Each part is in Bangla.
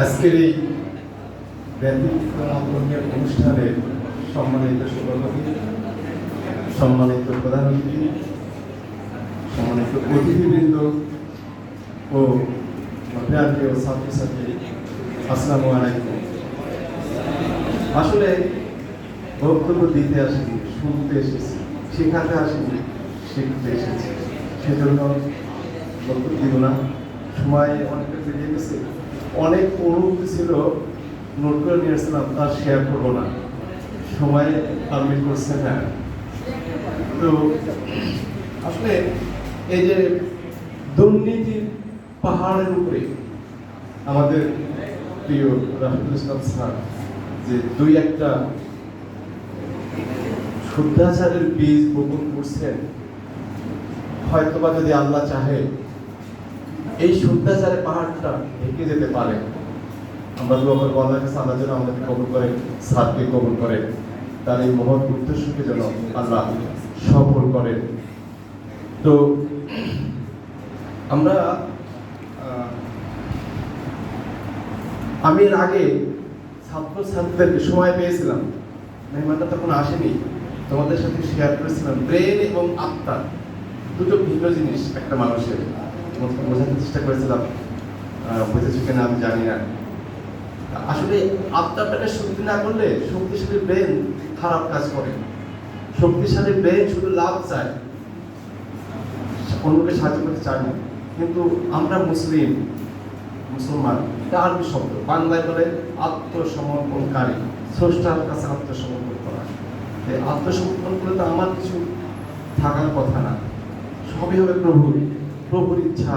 আজকের এই ব্যতিক্রমের অনুষ্ঠানে সম্মানিত সভাপতি, সম্মানিত প্রধান অতিথি সম্মানিত অতিথিবৃন্দ ও প্রিয় ছাত্রছাত্রী, আসসালামু আলাইকুম। আসলে বক্তব্য দিতে আসিনি, শুনতে এসেছি, শেখাতে আসিনি, শিখতে এসেছি। সেজন্য দিব না সময় অনেকটা বেরিয়ে গেছে। অনেক অনুভূতি ছিল নোট করে নিয়ে আসছিলাম তার শেয়ার করব না। সময় পারমিট করছে না তো আসলে এই যে দুর্নীতির পাহাড়ের উপরে, আমাদের প্রিয় রাফিদুল ইসলাম স্যার, যে দুই একটা শুদ্ধাচারের বীজ বপন করছেন, হয়তোবা যদি আল্লাহ চাহে এই শুদ্ধাচারের পাহাড়টা ঢেকে যেতে পারে। আমরা দোয়া করব আল্লাহর কাছে, আল্লাহ যেন আমাদেরকে কবুল করে সাদকে কবুল করে। তার এই মহৎ উদ্দেশ্যকে যেন আল্লাহ সফল করেন তো, আমরা আমি এর আগে ছাত্র ছাত্রীদেরকে সময় পেয়েছিলাম। মেহমানটা তখন আসেনি। তোমাদের সাথে শেয়ার করেছিলাম। ব্রেন এবং আত্মা, দুটো ভিন্ন জিনিস একটা মানুষের। বোঝানোর চেষ্টা করেছিলাম। বুঝেছ কিনা আমি জানি না। আসলে আত্মাটাকে শক্তি না করলে শক্তিশালী ব্রেন খারাপ কাজ করে। শক্তিশালী ব্রেন শুধু লাভ চায়, অন্যকে সাহায্য করতে চায় না। কিন্তু আমরা মুসলিম, মুসলমান, এটা আরবি শব্দ। বাংলায় বলে আত্মসমর্পণকারী। স্রষ্টার কাছে আত্মসমর্পণ করা। আত্মসমর্পণ করলে তো আমার কিছু থাকার কথা না। সবই হবে প্রভুর। প্রভুর ইচ্ছা,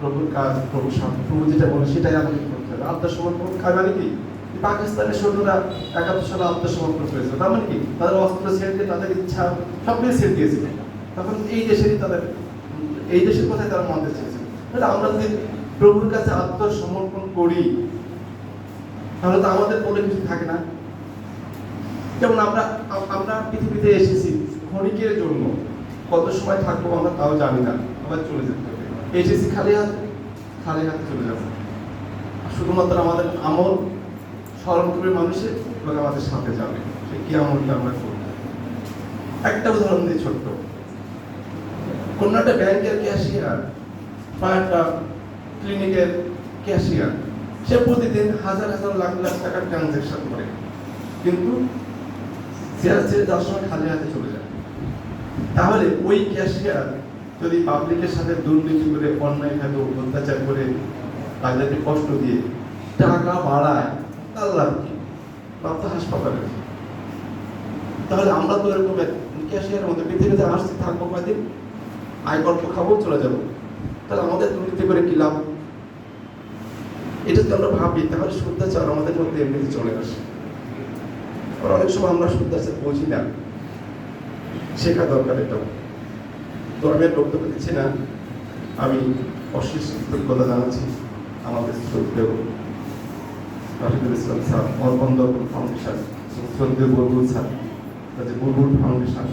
প্রভুর কাজ প্রভু প্রভু যেটা বলে সেটাই আমাকে করতে হবে। আত্মসমর্পণ কার মানে কি? পাকিস্তানের সৈন্যরা একাত্তর সালে আত্মসমর্পণ করেছিল, তার মানে কি? তাদের অস্ত্র ছেড়ে দিয়ে তাদের ইচ্ছা সব কিছু ছেড়ে দিয়েছিল। তখন এই দেশেরই তাদের, এই দেশের কথাই তারা মানতে চেয়েছিল। তাহলে আমরা যদি প্রভুর কাছে আত্মসমর্পণ করি, তাহলে তো আমাদের বলে কিছু থাকে না। যেমন আমরা আমরা পৃথিবীতে এসেছি, ক্ষণিকের জন্য কত সময় থাকব আমরা তাও জানি না। আবার চলে যেতে হবে। এসেছি খালি হাতে? খালি হাতে চলে যাবে। শুধুমাত্র আমাদের আমল স্মরণ মানুষের এবং আমাদের সাথে যাবে। সে কি আমলটা আমরা করব? একটা উদাহরণ দিয়ে ছোট্ট। কোনো একটা ব্যাংকের ক্যাশিয়ার বা একটা ক্লিনিকের ক্যাশিয়ার, সে প্রতিদিন হাজার হাজার লাখ লাখ টাকার ট্রানজেকশন করে। কিন্তু চেয়ার ছেড়ে যাওয়ার সময় খালি হাতে চলে যায়, তাহলে ওই ক্যাশিয়ার যদি পাবলিকের সাথে দুর্নীতি করে অন্যায়ভাবে অত্যাচার করে তাদেরকে কষ্ট দিয়ে টাকা বাড়ায়, তার লাভ কি? হাসপাতালে। তাহলে আমরা তো এরকম ক্যাশিয়ার মধ্যে পৃথিবীতে আসছি, থাকব কয়দিন? আয় গল্প খাব, চলে যাব। তাহলে আমাদের দুর্নীতি করে কি লাভ? এটা যদি আমরা ভাবি, তাহলে শুদ্ধাচার আমাদের মধ্যে এমনিতে চলে আসে। অনেক সময় আমরা শুদ্ধাচার বুঝি না। শেখা দরকার এটাও। আর বক্তব্য দিচ্ছি না। আমি অশেষ কৃতজ্ঞতা জানাচ্ছি আমাদের শ্রদ্ধেয় রাফিদুল ইসলাম স্যার অর্পণ দর্পণ ফাউন্ডেশন, শ্রদ্ধেয় বুলবুল স্যার যে বুলবুল ফাউন্ডেশন,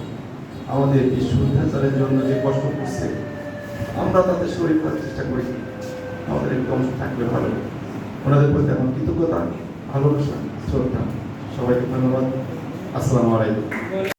আমাদের এই শুদ্ধাচারের জন্য যে কষ্ট করছে, আমরা তাদের শরীর করার চেষ্টা করি। আমাদের একটু অংশ থাকলে ভালো। ওনাদের প্রতি আমার কৃতজ্ঞতা, ভালোবাসা, শ্রদ্ধা। সবাইকে ধন্যবাদ। আসসালামু আলাইকুম।